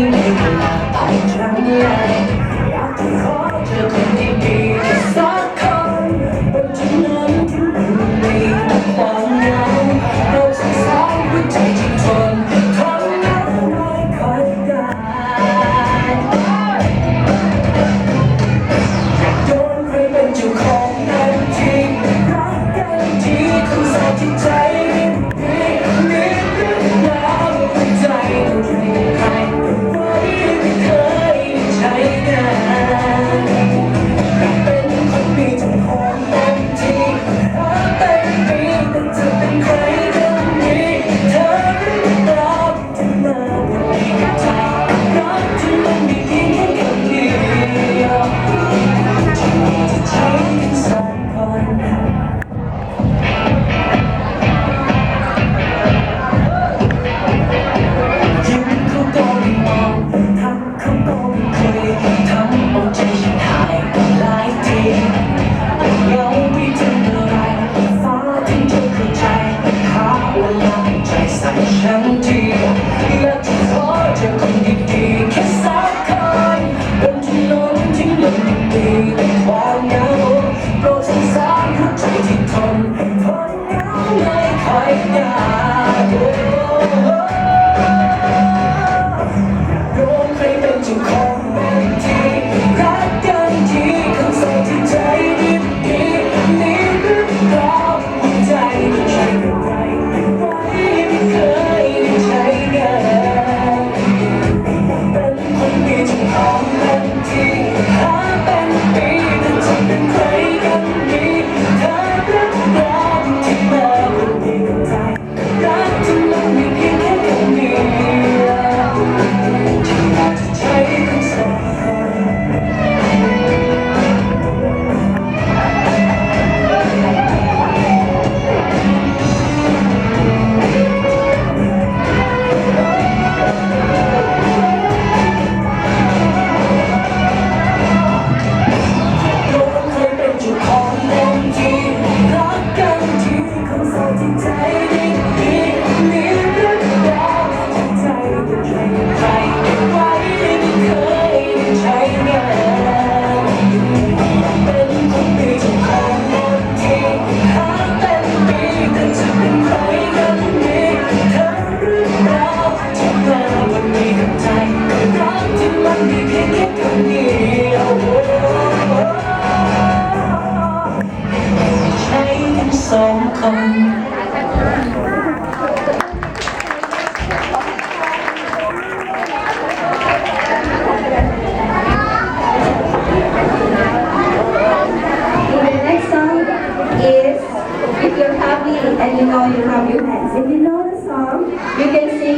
you make it up.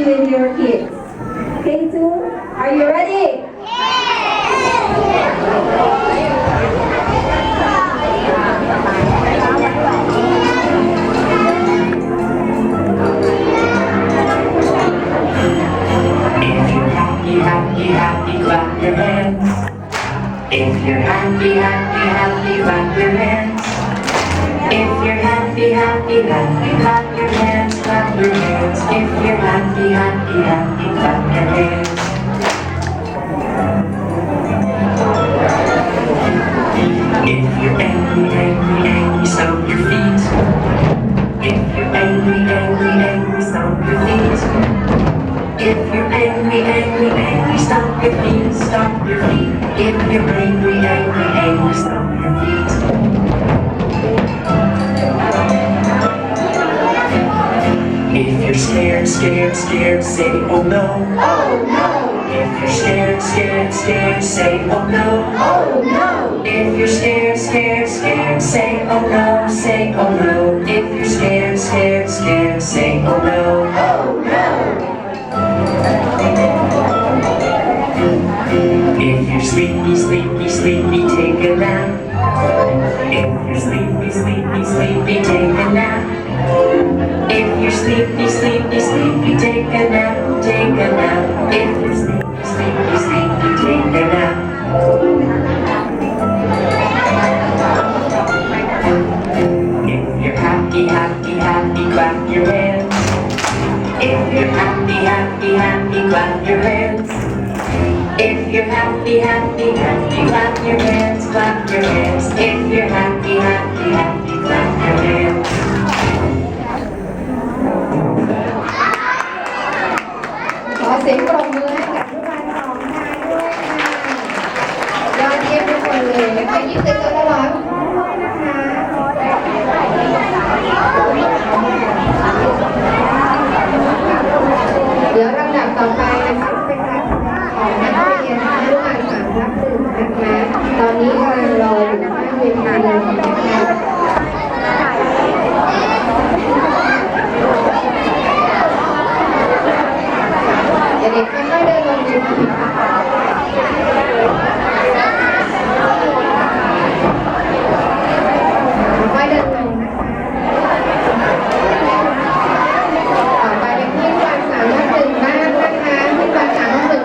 With your kids. Okay, two? Are you ready? If you're happy, happy, happy, clap your hands. If you're happy, happy, happy, clap your hands, clap your hands. If you're happy, happy, happy, clap your hands. If you're angry, angry, angry, stomp your feet. If you're angry, angry, angry, stomp your feet. If you're angry, angry, angry, stomp your feet, stomp your feet. If you're angry, angry, angry, stomp your feet. If you're scared, scared, scared, say oh no. Oh no! If you're scared, scared, scared, say oh no. Oh no! If you're scared, scared, scared, say oh no, say oh no. If you're scared, scared, scared, say oh no. Oh no! Sleepy, sleepy, sleepy, take a nap, take a nap. If you're sleepy, sleepy, sleepy, take a nap. If you're happy, happy, happy, clap your hands. If you're happy, happy, happy, clap your hands. If you're happy, happy, happy, clap your hands, clap your hands. If you're happy, happy, happy, วันนี้งานเราไม่มีงานเลย